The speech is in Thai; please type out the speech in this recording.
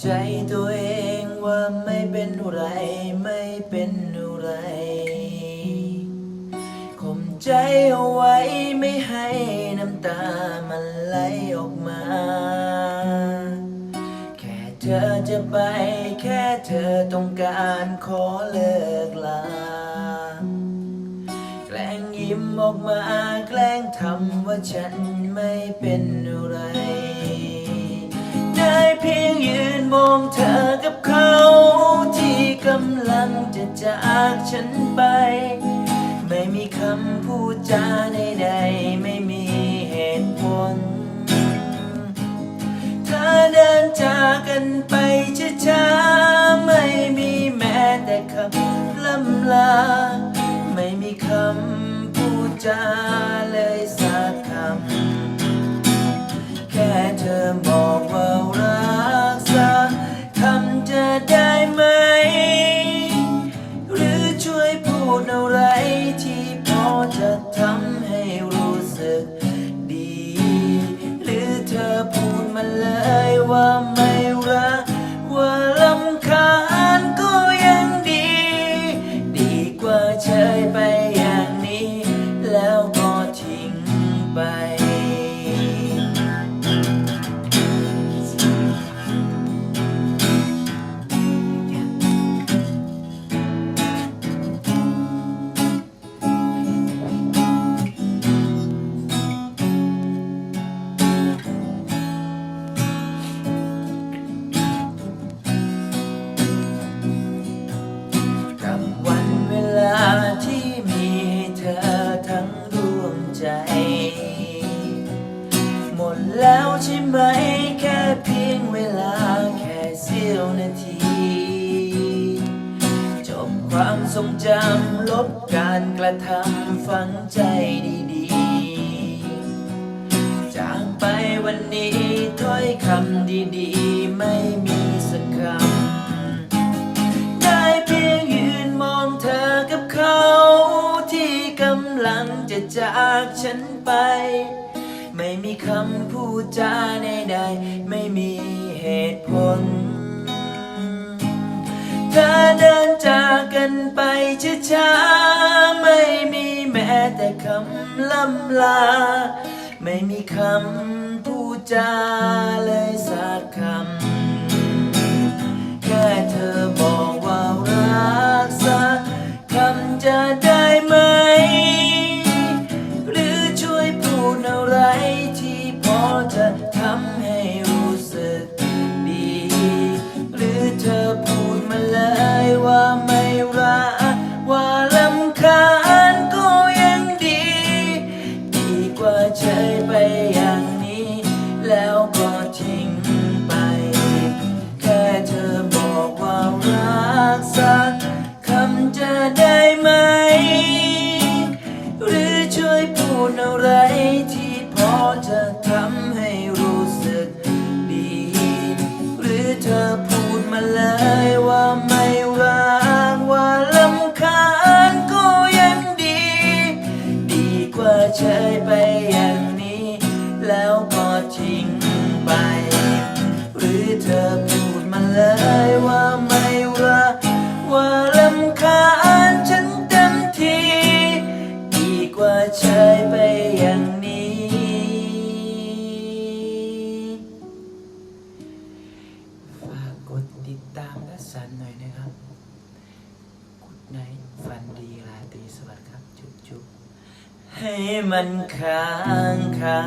ใจตัวเองว่าไม่เป็นไรไม่เป็นไรข่มใจเอาไว้ไม่ให้น้ำตามันไหลออกมา แค่เธอจะไปแค่เธอต้องการขอเลิกลา แกล้งยิ้มออกมาแกล้งทำว่าฉันไม่เป็นอะไรำลังจะจากฉันไป ไม่มีคำพูดจาใดๆ ไม่มีเหตุผลเธอเดินจากกันไปช้าๆไม่มีแม้แต่คำล่ำลา ไม่มีคำพูดจา ดอะไรที่พอจะ ไหมแค่เพียงเวลาแค่เสี้ยวนาที จบความทรงจำลบการกระทำฝังใจดีๆ จากไปวันนี้ถ้อยคำดีๆ ไม่มีสักคำ ได้เพียงยืนมองเธอกับเขา ที่กำลังจะจากฉันไป ไม่มีคำพูดจาใดๆไม่มีเหตุผล เธอเดินจากกันไปช้าๆไม่มีแม้แต่คำล่ำลา ไม่มีคำพูดจาเลยสักคำ ไปอย่างนี้ ฝากกดติดตามและสั่นหน่อยนะครับกุดไนฟันดีราตรีสวัสดิ์ครับ จุ๊บจุ๊บให้มันค้างคา